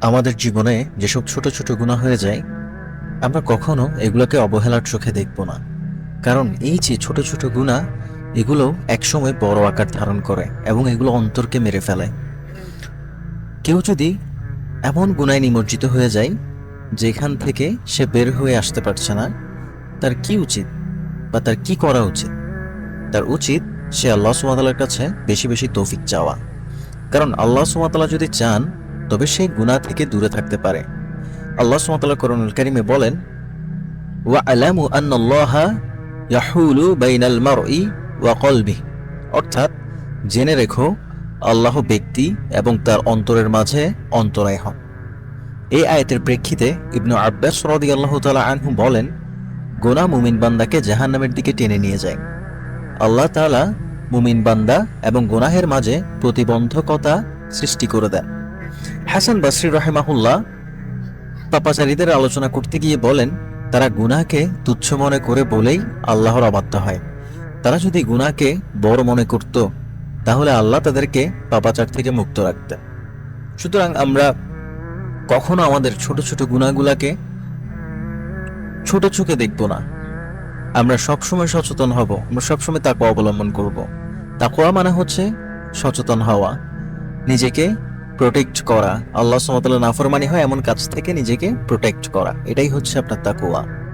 আমাদের জীবনে যেসব ছোট ছোট গুণা হয়ে যায়, আমরা কখনো এগুলোকে অবহেলার চোখে দেখব না। কারণ এই যে ছোট ছোট গুণা, এগুলো একসময় বড় আকার ধারণ করে এবং এগুলো অন্তরকে মেরে ফেলে। কেউ যদি এমন গুণায় নিমজ্জিত হয়ে যায়, যেখান থেকে সে বের হয়ে আসতে পারছে না, তার কি উচিত বা তার কি করা উচিত? তার উচিত সে আল্লাহ সুমাতালার কাছে বেশি বেশি তৌফিক চাওয়া। কারণ আল্লাহ সুমাতালা যদি চান তবে সেই গুনাহ থেকে দূরে থাকতে পারে। আল্লাহ সুমাতাল্লাহ করুনুল কারিমে বলেন, ওয়া আলামু অর্থাৎ, জেনে রেখো, আল্লাহ ব্যক্তি এবং তার অন্তরের মাঝে অন্তরায় হন। এই আয়াতের প্রেক্ষিতে ইবনু আব্বাস রাদিয়াল্লাহু তালা আনহু বলেন গোনা মুমিন বান্দাকে জাহান্নামের দিকে টেনে নিয়ে যায়। আল্লাহ তাআলা মুমিন বান্দা এবং গোনাহের মাঝে প্রতিবন্ধকতা সৃষ্টি করে দেন। হাসান বাসরি রহেমাহুল্লাহ পাপাচারীদের আলোচনা করতে গিয়ে বলেন, তারা গুনাহকে তুচ্ছ মনে করে বলেই আল্লাহর অবাধ্য হয়। তারা যদি গুনাহকে বড় মনে করত, তাহলে আল্লাহ তাদেরকে পাপাচার থেকে মুক্ত রাখতেন। সুতরাং আমরা কখনো আমাদের ছোট ছোট গুণাগুলাকে ছোট চোখে দেখব না। আমরা সবসময় সচেতন হব, আমরা সবসময় তাকে অবলম্বন করব। তাকোয়া মানে হচ্ছে সচেতন হওয়া, নিজেকে প্রোটেক্ট করা। আল্লাহ সুমতাল্লাহ নাফরমানি হয়, এমন কাজ থেকে নিজেকে প্রোটেক্ট করা। এটাই হচ্ছে আপনার তাকুয়া